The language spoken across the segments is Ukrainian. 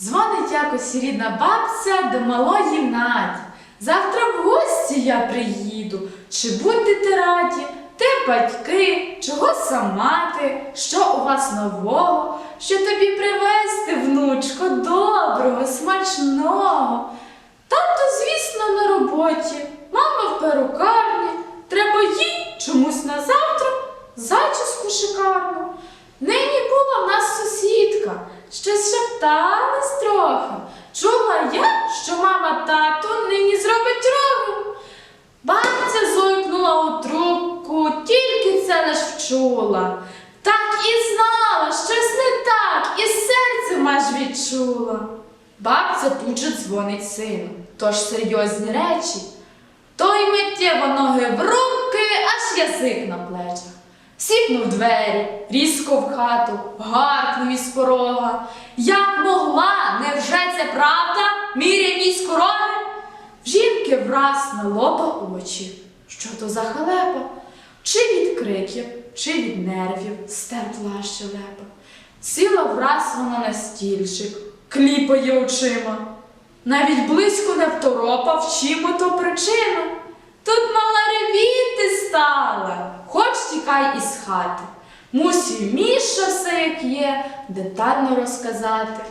Дзвонить якось рідна бабця до малої Наді. Завтра в гості я приїду. Чи будете раді? Ти батьки, чого сама ти? Що у вас нового? Що тобі привезти, внучко, доброго, смачного? Тато, звісно, на роботі, мама в перукарні. Треба їй чомусь на завтра зачіску шикарну. Нині була в нас сусідка, щось шепталась трохи. Чула я, що мама тату нині зробить рогу. Бабця зойкнула у трубку, тільки це лиш вчула. Так і знала, щось не так, і серцем аж відчула. Бабця тут же дзвонить сину, тож серйозні речі. Той миттєво ноги в руки, аж язик на плечах. Сіпнув двері, різко в хату, гаркнув із порога. Як могла, невже це правда? Міряй мій скороги? В жінки враз на лоба очі. Що то за халепа? Чи від криків, чи від нервів стерпла щелепа. Сіла враз вона на стільчик, кліпає очима. Навіть близько не второпав, чим то причина. Тут мала тікай із хати. Мусів Міша все як є, детально розказати.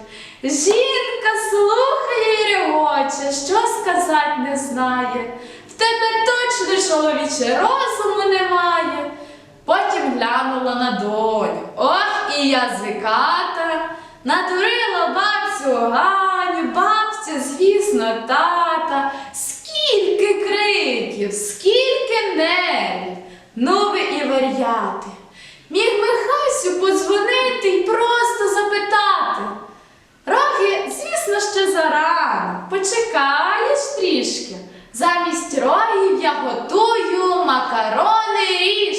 Жінка слухає і регоче, що сказать не знає. В тебе точно чоловіче розуму немає. Потім глянула на доню. Ох, і язиката. Надурила бабцю Ганю, бабця, звісно, тата. Скільки криків, скільки нервів. Ну стояти. Міг Михасю подзвонити і просто запитати. Рогі, звісно, ще зарано, почекаєш трішки. Замість рогів я готую макарони і